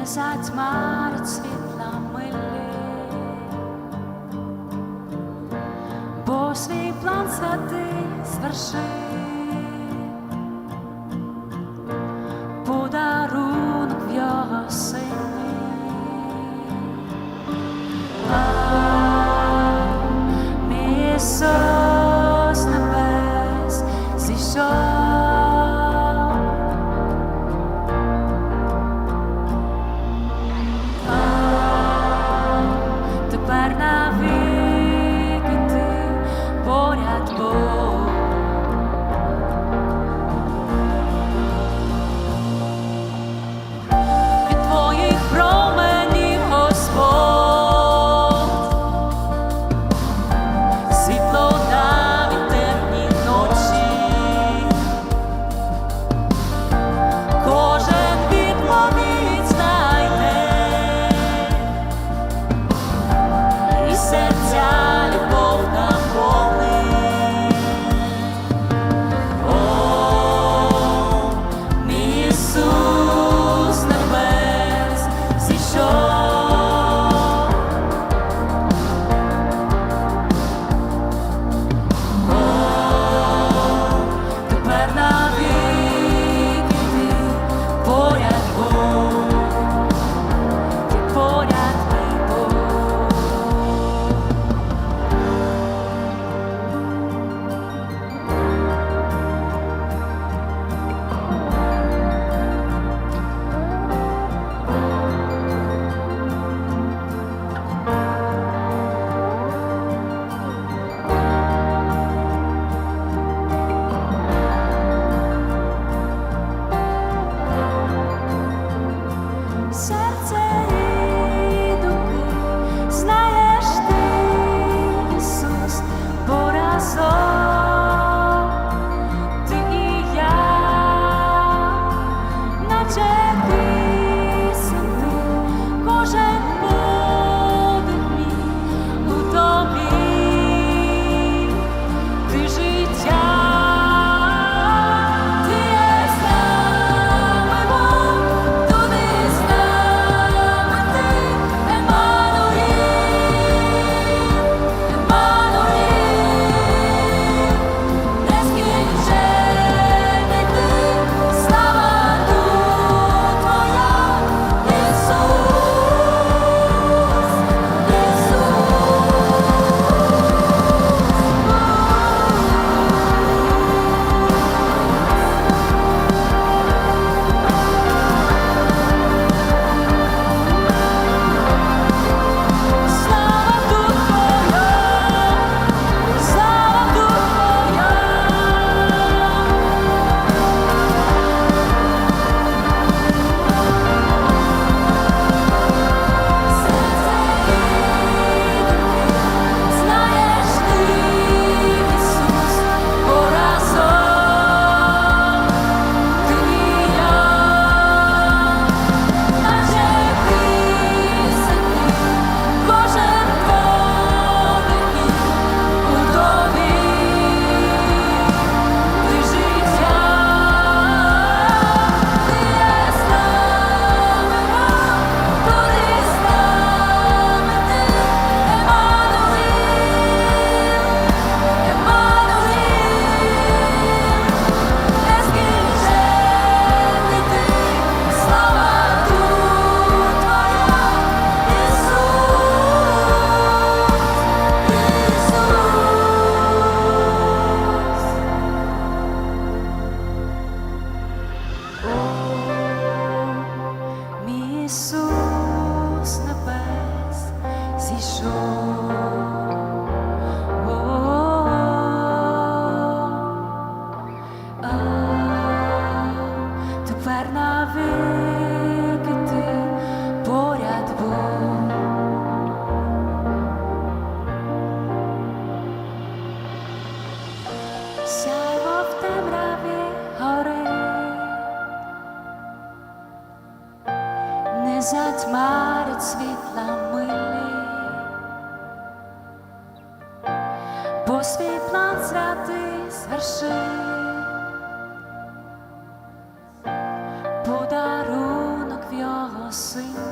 не затьмарить світла милі, бо план святий звершив. не затьмарить світла милі, По свій план святий подарунок в його син.